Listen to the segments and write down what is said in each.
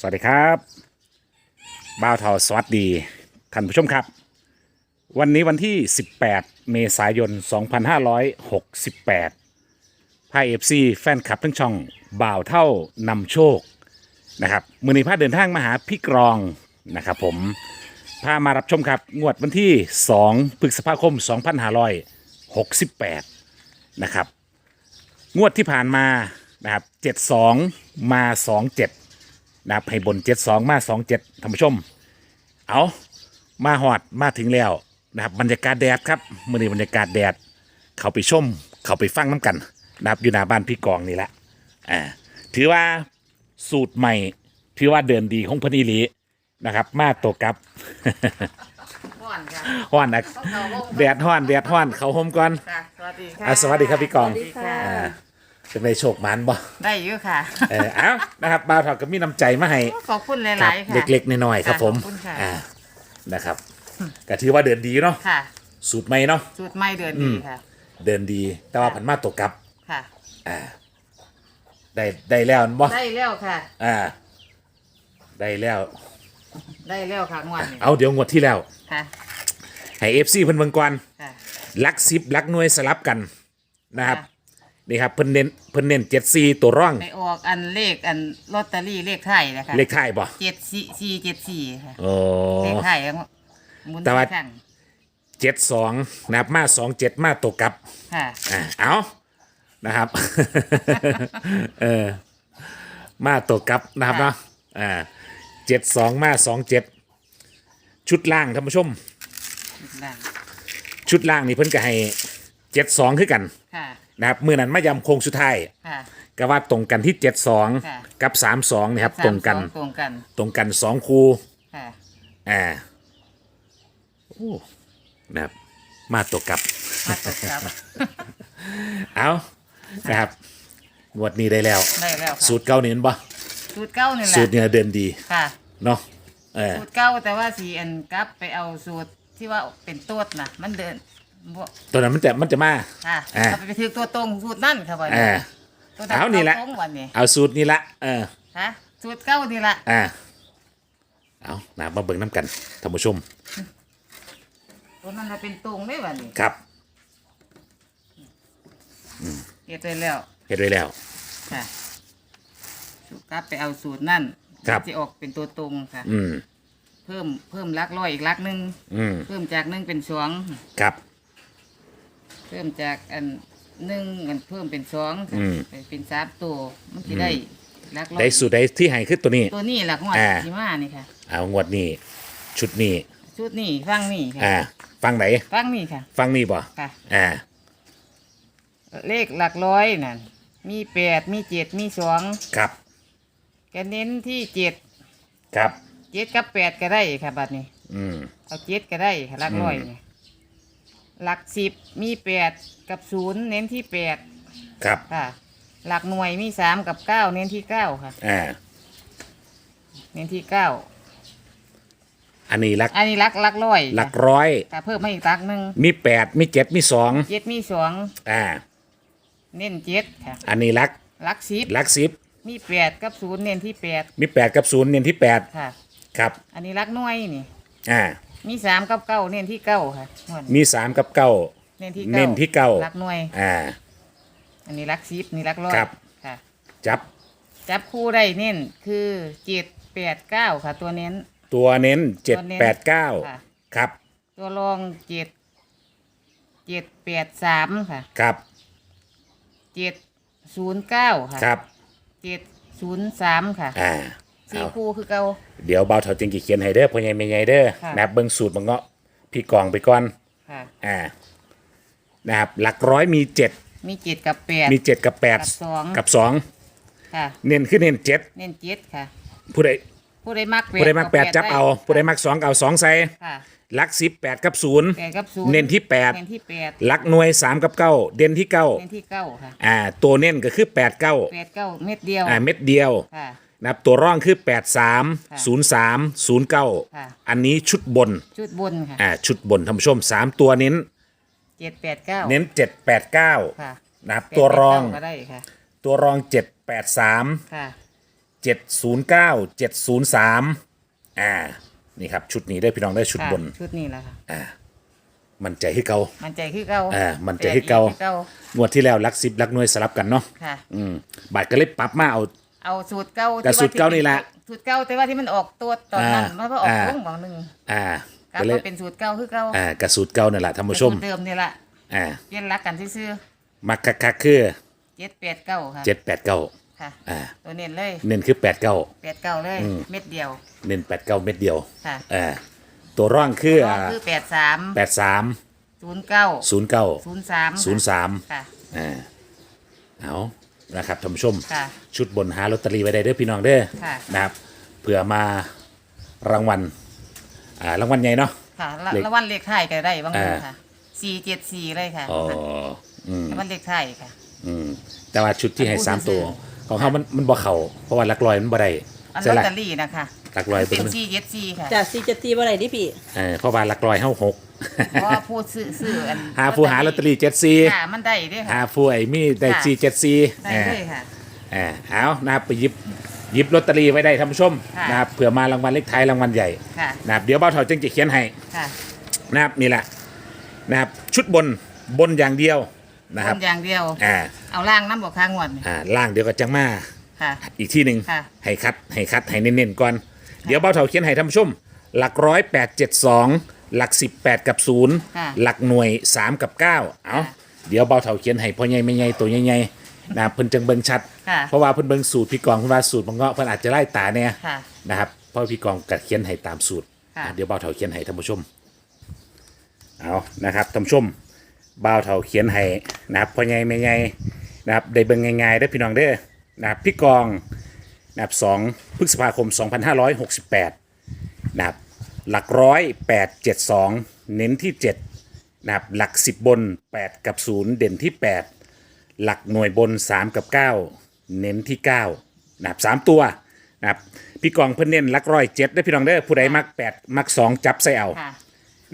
สวัสดีครับบ้าวเทาสวัสดีท่านผู้ชมครับ วันนี้วันที่ 18 เมษายน 2568พายเอฟซีแฟนคลับทั้งช่องบ่าวเท่านำโชคนะครับมือนีพาเดินทางมาหาพี่กรองนะครับผมพามารับชมครับ งวดวันที่ 2 พฤษภาคม 2568 นะครับ งวดที่ผ่านมานะครับ 72 มา 27 นะครับให้บน72มา27ท่านผู้ชม เอามาหอดมาถึงแล้วนะครับบรรยากาศแดดครับมื่อนี้บรรยากาศแดด เขาไปชม เขาไปฟังน้ำกันนะครับอยู่หน้าบ้านพี่กองนี่แหละอ่าถือว่าสูตรใหม่ถือว่าเดินดีของเพนอีหลีนะครับ มาตัวกับก่อนค่ะห้อนนะต้องเอาลงแดดห้อนแดดห้อนเขาโฮมก่อนค่ะสวัสดีค่ะ อะสวัสดีครับพี่กอง สวัสดีค่ะ อ่า เป็นไรโชคมันบ่ได้อยู่ค่ะเออเอานะครับบ่าวถอดก็มีน้ำใจมาให้ขอบคุณหครัลาบยๆค่ะ เล็กๆน้อยๆครับผมขอบคุณค่ะ อ่านะครับก็ถือว่าเดินดีเนาะค่ะสูตรใหม่เนาะสูตรไม่เดือนดีค่ะ เดินดีแต่ว่าผันมาตกกลับค่ะ อ่าได้ได้แล้วอันบ่ได้แล้วค่ะ อ่า ได้แล้ว ได้แล้วค่ะงวดนี้เอาเดี๋ยวงวดที่แล้ว ค่ะให้เอฟซีเพิ่นเบิ่งก่อนค่ะ ลักซิบลักหน่วยสลับกันนะครับ ค่ะ นี่ครับเพิ่นเน้นเพิ่นเน้นเจ็ดซีตัวร่อง ไปออกอันเลขอันลอตเตอรี่เลขไทยนะคะเลขท้ายบ่เจ็ดสี่สี่เจ็ดสี่ค่ะโอ้ เลขไทยหมุนแต่ว่า ข้างเจ็ดสองนะครับมาสองเจ็ดมาตกกลับค่ะ อ่าเอานะครับ เออมาตัวกลับนะครับค่ะ เนาะอ่าเจ็ดสองมาสองเจ็ดชุดล่างท่านผู้ชมได้ชุดล่างนี่เพิ่นก็ให้เจ็ดสองคือกัน ค่ะ นะครับเมื่อนั้นมายำโค้งสุดท้ายค่ะ ก็ว่าตรงกันที่เจ็ดสองค่ะกับสามสองนะครับตรงกันสามสอตรงกันตรงกันสองคูค่ะอ่าโอ้นะครับมาตัวกลับ มาตกครับเอานะครับงวดนี้ได้แล้ว ได้แล้วค่ะสูตรเก้านี่เห็นปะสูตรเก้านี่แหละสูตรเนี่ยเดินดีค่ะ เนาะเออ สูตรเก้าแต่ว่าสีอันกลับไปเอาสูตรที่ว่าเป็นตัวนะมันเดิน บ่ตัวนั้นมันจะมันจะมา ค่ะอ่า เอาไปถือตัวตรงสูตรนั่นค่ะวันอ่า ตัวเอานี่แหละ ตรงวันนี้เอาสูตรนี้ละเออ ฮะสูตรเก้านี่ละอ่า เอานะมาเบิ่งน้ำกันท่านผู้ชม ตัวนั้นน่ะเป็นตรงได้วันนี้ครับเก็บไปแล้วเฮ็ดไว้แล้ว ค่ะสูตรกลับไปเอาสูตรนั่นครับ ที่ออกเป็นตัวตรงค่ะ อืม เพิ่มเพิ่มลักร้อยอีกลักหนึ่งอืม เพิ่มจากหนึ่งเป็นสองครับ เพิ่มจากอันหนึ่งมันเพิ่มเป็นสองค่ะอืม ไปเป็นสามตัวมันจะได้ลักร้อยได้สูตรใดที่ให้คือตัวนี้ ตัวนี้หลักหัวอ่า สีมานี่ค่ะ เอางวดนี้ ชุดนี้ ชุดนี้ฟังนี่ค่ะอ่าฟังไหน ฟังนี่ค่ะ ฟังนี่บ่ค่ะ อ่า เลขหลักร้อยนั่นมีแปดมีเจ็ดมีสองครับก็เน้นที่เจ็ดครับ เจ็ดกับแปดก็ได้ค่ะบัดนี้ อืม เอาเจ็ดก็ได้ค่ะหลักร้อยอืมนี่ หลักสิบมีแปดกับศูนย์เน้นที่แปดครับค่ะ หลักหน่วยมีสามกับเก้าเน้นที่เก้าค่ะ อ่าเน้นที่เก้าอันนี้หลักอันนี้หลักหลักร้อยหลักร้อย ค่ะเพิ่มให้อีกหลักหนึ่งมีแปดมีเจ็ดมีสองเจ็ดมีสองอ่า เน้นเจ็ดค่ะอันนี้หลักหลักสิบหลักสิบมีแปดกับศูนย์เน้นที่แปดมีแปดกับศูนย์เน้นที่แปดค่ะ ครับ อันนี้หลักหน่วยนี่ อ่า มีสามกับเก้าเน้นที่เก้าค่ะงวดนี้มีสามกับเก้า เน้นที่เน้นที่เก้าหลักหน่วย อ่า อันนี้หลักสิบนี่หลักร้อยครับ ค่ะ จับจับคู่ได้เน้นคือเจ็ดแปดเก้าค่ะ ตัวเน้น ตัวเน้นเจ็ดตัวเน้นแปดเก้าค่ะ ครับ ตัวรองเจ็ดเจ็ดแปดสามค่ะครับ เจ็ดศูนย์เก้าค่ะครับ เจ็ดศูนย์สามค่ะ อ่า สี่เอาคู่คือเก่า เดี๋ยวเบาเถาจึงกี่เขียนให้เด้อพ่อใหญ่แม่ใหญ่เด้อค่ะ นะครับเบิ่งสูตรบังเงาะพี่กองไปก่อนค่ะ อ่านะครับหลักร้อยมีเจ็ดมีเจ็ดกับแปด มีเจ็ดกับแปดกับสอง กับสองค่ะ เน้นขึ้นเน้นเจ็ดเน้นเจ็ดค่ะ ผู้ใดผู้ใดมักแปดผู้ใดมักแปดจับเอาผู้ใดมักมักสองเอาสองใส่ค่ะหลักสิบแปดกับศูนย์แปดกับศูนย์เน้นที่แปดเน้นที่แปดหลักหน่วยสามกับเก้าเด่นที่เก้าเน้นที่เก้าค่ะอ่าตัวเน้นก็คือแปดเก้าแปดเก้าเม็ดเดียวอ่าเม็ดเดียว ค่ะ นะครับตัวร่องคือ 8 3ค่ะ0 3 0 9ค่ะอันนี้ชุดบนชุดบนค่ะอ่าชุดบนท่านผู้ชม 3 ตัวเน้นเจ็ดแปดเก้าเน้น 7 8 9 ค่ะนะครับแปดตัวรองแปดเก้าก็ได้ค่ะ ตัวรอง 7 8 3 ค่ะเจ็ดศูนย์เก้าเจ็ดศูนย์สามอ่านี่ครับชุดนี้ได้พี่น้องได้ชุดค่ะบน ชุดนี้แหละค่ะ มันใจให้เกา มันใจคือเก่าอ่ามันใจคือเก่า แปดอีคือเก่างวดที่แล้วลักสิบลักหน่วยสลับกันเนาะค่ะ อืมบาทก็เลยปรับมาเอา เอาสูตรเก่าแต่สูตรเก่านี่ล่ะสูตรเก่าแต่ว่าที่มันออกตัวตอนนั้นอ่ามันก็ออกอ่าลงบางหนึ่งอ่ากลับก็เลยมาเป็นสูตรเก่าคือเก่าอ่ากระสูตรเก่านั่นแหละท่านผู้ชมสูตรเดิมนี่แหละอ่าเปลี่ยนรักกันซื่อมักคักๆคือเจ็ดแปดเก้าค่ะเจ็ดแปดเก้าค่ะอ่าตัวเน้นเลยเน้นคือแปดเก้าแปดเก้าเลยอืมเม็ดเดียว เน้นแปดเก้าเม็ดเดียวค่ะอ่าตัวร่องคือก็อ่าคือแปดสามแปดสามศูนย์เก้าศูนย์เก้าศูนย์สามศูนย์สามค่ะอ่าเอา นะครับท่านผู้ชม ค่ะชุดบนหาลอตเตอรี่ไว้ได้เด้อพี่น้องเด้อค่ะ นะครับเผื่อมารางวัลอ่ารางวัลใหญ่เนาะ ค่ะละเลข ละวันเลขไทายก็ได้บางคนอ่าค่ะสี่เจ็ดสี่เลยค่ะอ๋ออืมละวันเลขไทายค่ะ อืมแต่ว่าชุดที่ให้อันพูดสามตัวซื่อของเขามันมันบ่เข่าเพราะว่าหลักลอยมันบ่ได้อันใช่ลอตละ เตอรี่นะคะ หลักลอยเป็เป็นนสี่เจ็ดสี่ค่ะจากซีจะตีบ่ได้ดิพี่ เออเพราะว่าหลักลอยเฮาหกเพราะว่าพูดซื้อซื้ออันหาผู้หาลอตเตอรี่เจ็ดซีค่ะมันได้เด้วยหาค่ะ ผู้ไอ้มีได้ค่ะ ซีเจ็ดซีได้เลยค่ะเออเอานะครับไปหยิบหยิบลอตเตอรี่ไว้ได้ท่านผู้ชมค่ะ นะครับเผื่อมารางวัลเลขท้ายรางวัลใหญ่ค่ะนะครับเดี๋ยวเบ้าเถาจึงจะเขียนให้ค่ะนะครับนี่แหละนะครับชุดบนบนอย่างเดียวนะครับคนอย่างเดียว อ่าเอาล่างน้ำบอกค้างวดนี่อ่าล่างเดี๋ยวก็จังมาค่ะ อีกที่หนึ่งค่ะ ให้คัดให้คัดให้เน้นๆก่อน เดี๋ยวเบ้าเถาเขียนให้ท่านผู้ชม หลักร้อยแปดเจ็ดสองหลักสิบแปดกับศูนย์ค่ะ หลักหน่วยสามกับเก้าเอาค่ะเดี๋ยวเบ้าเถาเขียนให้พ่อใหญ่ไม่ใหญ่ตัวใหญ่ๆนะครับเพิ่นจังเบิ่งชัด ค่ะ เพราะว่าเพิ่นเบิ่งสูตรพี่กองเพิ่นว่าสูตรบางเงาะเพิ่นอาจจะไล่ตาเนี่ย ค่ะ นะครับเพราะพี่กองกัดเขียนให้ตามสูตรค่ะ อะเดี๋ยวเบ้าเถาเขียนให้ท่านผู้ชมเอานะครับท่านผู้ชมเบ้าเถาเขียนให้นะครับพ่อใหญ่แม่ใหญ่นะครับได้เบิ่งง่ายๆได้อพี่น้องเด้อนะครับพี่กอง นะครับสองพฤษภาคม 2568นะครับหลักร้อยแปดเจ็ดสองเน้นที่เจ็ดนะครับหลักสิบบนแปดกับศูนย์เด่นที่แปดหลักหน่วยบน 3 กับ 9 เน้นที่9นะครับสามตัวนะครับพี่กองเพิ่นเน้นหลักร้อยเจ็ดได้อพี่น้องเด้อผู้ใดมัก 8 มัก 2 จับใส่เอาค่ะ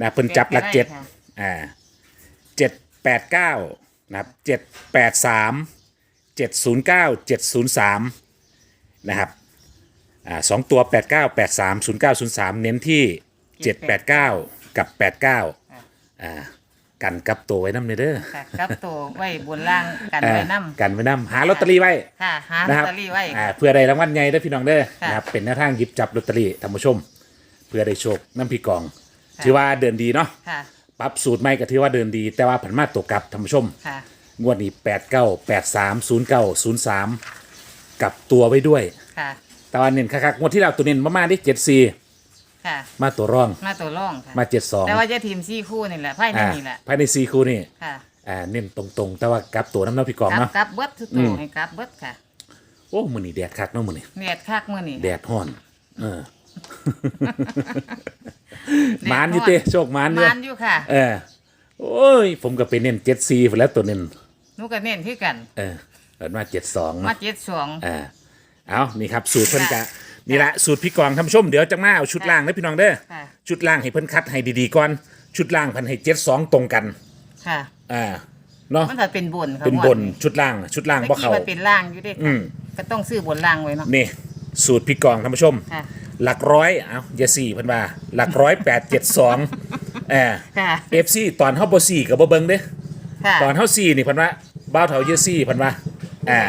นะเพิ่นจับหลักเจ็เจ็ดดก็ได้ค่ะ อ่าเจ็ดแปดเก้านะครับเจ็ดแปดสามเจ็ดศูนย์เก้าเจ็ดศูนย์สาม นะครับอ่าสองตัวแปดเก้าแปดสามศูนย์เก้าศูนย์สามเน้นที่เจ็ดแปดเก้ากับแปดเก้าอ่ากันกับตัวไว้น้ำเนเด้อค่ะกับตัวไว้บนล่างกันอ่าไว้น้กันไว้น้ำหาลอตเตอรี่ไว้ำค่ะหาลอนะตครับเตอรี่ไว้อ่าเพื่อได้รางวัลใหญ่ได้อพี่น้องเด้อค่ะนะครับเป็นแนวทางหยิบจับลอตเตอรี่ท่านผู้ชม เพื่อได้โชคน้ำพี่กองค่ะถือว่าเดินดีเนาะค่ะปรับสูตรใหม่ก็ถือว่าเดินดี แต่ว่าผันมาตกกลับท่านผู้ชมค่ะงวดนี้แปดเก้าแปดสามศูนย์เก้าศูนย์สาม กลับตัวไว้ด้วย ค่ะ แต่ว่าเน้นคักๆงวดที่เราตัวเน้นมามาที่เจ็ดสี่ค่ะ มาตัวร่องมาตัวร่องค่ะ มาเจ็ดสองแต่ว่าจะทีมซี่คู่นี่แหละไพ่ในอ่านี่แหละภายในสี่คู่นี่ค่ะอ่าเน้นตรงๆ แต่ว่ากลับตัวน้ำเน้าพี่กองกลับเนาะ กลับเบิดทุกอืตัวม ให้กลับเบิดค่ะโอ้มือนี่แดดคักเนาะมือนี่เนียดคักมื่อนี่แดดห้อน เออหมานอยู่เต้โชคหมานอยู่มานอยู่ค่ะเออ โอ้ย ผมก็ไปเน้นเจ็ดซีแล้วตัวเน้นหนูก็เน้นคือกัน เออ เอินมาเจ็ดสองมาเจ็ดสอง อ่าเอานี่ครับสูตรเพิ่นกะค่ะนี่ละสูตรพี่กองท่านผู้ชมเดี๋ยวจังมาเอาชุดล่างนะพี่น้องเด้อค่ะ ชุดล่างให้เพิ่นคัดให้ดีๆก่อนชุดล่างเพันให้เจ็ดสองตรงกันค่ะ อ่าเนาะมันถ้าเป็นบนค่ะเป็นงวดบนชุดล่างชุดล่างเมื่บ่อกี้เขา มันเป็นล่างอยู่เด้อืค่ะมก็ต้องซื้อบนล่างไว้เนาะ นี่สูตรพี่กองท่านผู้ชม ค่ะ หลักร้อยเอาอย่าสี่เพิ่นว่าหลักร้อยแปดเจ็ดสองเออค่ะ เอฟซีตอนเฮาบ่สี่กับบ่เบิ่งเด้ค่ะ ตอนเฮาสี่นี่เพิ่นว่าบ้าวเฒ่าเยอะสี่เพิ่นว่า อ่า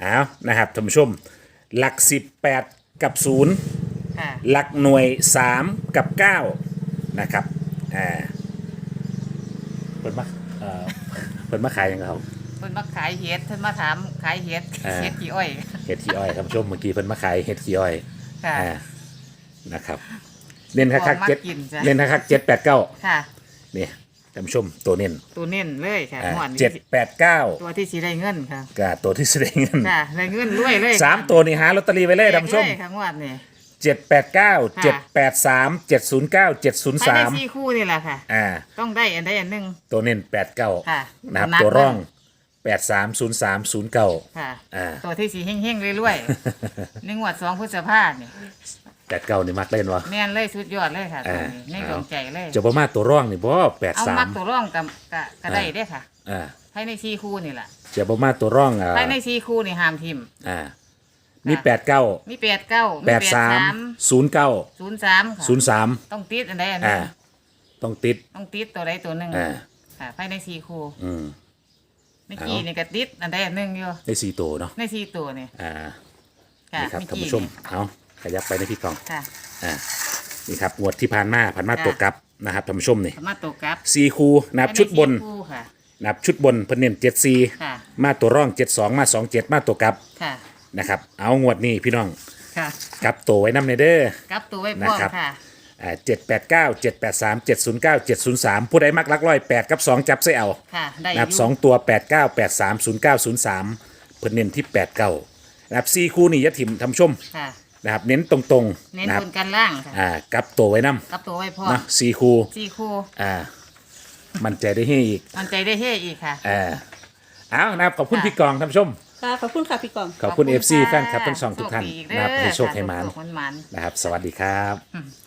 เอานะครับท่านผู้ชม หลักสิบแปดกับศูนย์ค่ะหลักหน่วยสามกับเก้านะครับอ่าเพิ่นมาเอ่อเพิ่นมาขายหยังเขาเพิ่นมาขายเห็ดเพิ่นมาถามขายเห็ดอ่า เห็ดกี่อ้อยเห็ดขี้อ้อยท่านผู้ชมเมื่อกี้เพิ่นมาขายเห็ดขี้อ้อยค่ะ อ่านะครับเน้นคักของๆมักเจ็ดกินจ้ะ เน้นคักๆเจ็ดแปดเก้าค่ะ นี่ ท่านผู้ชมตัวเน้นตัวเน้นเลยค่ะอ่างวดนี้เจ็ดแปดเก้าตัวที่สีได้เงินค่ะกับตัวที่แสดงเงินค่ะได้เงินรวยเลยสามตัวนี่หาลอตเตอรี่ไว้เลยท่านผู้ชมเลขค่ะงวดนี่เจ็ดแปดเก้าเจ็ดแปดสามเจ็ดศูนย์เก้าเจ็ดศูนย์ภายสาในมสี่คู่นี่แหละค่ะ อ่า ต้องได้อันใดอันหนึ่ง ตัวเน้นแปดเก้าค่ะนะครับนับ ตัวร่องนะแปดสามศูนย์สามศูนย์เก้า ค่ะ อ่า ตัวที่สีเฮงๆรวยๆ ในงวดสองพฤษภาเนี่ย แปดเก้านี่มักเล่นวะ แม่นเลยสุดยอดเลยค่ะตัวนี้อ่าในดวงใจเลย จะประมาณตัวร่องนี่บ่แปดเอาสามัมกตัวร่องกับกะก็ได้ได้อค่ะ อ่าภายในสี่คู่นี่แหละจะประมาณตัวร่องอ่าภายในสี่คู่นี่ห้ามทิม อ่ามีแปดเก้ามีแปดเก้าแปดสามศูนย์เก้าศูนย์สามค่ะศูนย์สามต้องติดอันใดอันหนึอ่างต้องติดต้องติดตัวใดตัวหนึ่งอ่าค่ะภายในสี่คู่อืม เมื่อกี้นี่ก็ติดอันใดอันหนึ่งอยู่ได้สี่ตัวเนาะในสี่ตัวนี่อ่าค่ะนี่ครับเมื่อท่านกี้ผู้ชมนี่เอา ขยับไปในพี่กองค่ะอ่านี่ครับงวดที่ผ่านมาผ่านมาค่ะตัวกลับนะครับท่านผู้ชมนี่สามารถตกกลับสี่คูนะครับภายในชุดบนสี่คู่ค่ะ นะครับชุดบนเพิ่นเน้นเจ็ดสี่ค่ะ มาตัวร่องเจ็ดสองมาสองเจ็ดมาตัวกลับค่ะนะครับ เอางวดนี้พี่น้องค่ะกลับตัวไว้น้ำในเด้อ กลับตัวไว้พร้อมนะครับ ค่ะอ่าเจ็ดแปดเก้าเจ็ดแปดสามเจ็ดศูนย์เก้าเจ็ดศูนย์สามผู้ใดมักลักร้อยแปดกับสองจับใส่เอาค่ะได้อนะครับยู่สองตัวแปดเก้าแปดสามศูนย์เก้าศูนย์สามเพิ่นเน้นที่แปดเก้านะครับสี่คู่นี่อยะถิ่มทำชม ค่ะ นะครับ เน้นตรงๆเน้นนะครับบนกันล่างค่ะอ่ากลับตัวไว้น้กลับตัวไว้พร้อำมนะสี่คู่สี่คู่อ่ามันใจได้ให้อีกมันใจได้เฮ่อีกค่ะ อ่าเอานะครับขอบคุณค่ะ พี่กองท่านผู้ชม ค่ะขอบคุณค่ะพี่กอง ขอบคุณขอบ FC ค่ะแฟนคลับทั้งสองทุกท่านโชคดีอีกเด้นะครับอให้โชคให้หมานโชคมันนะครับ สวัสดีครับๆ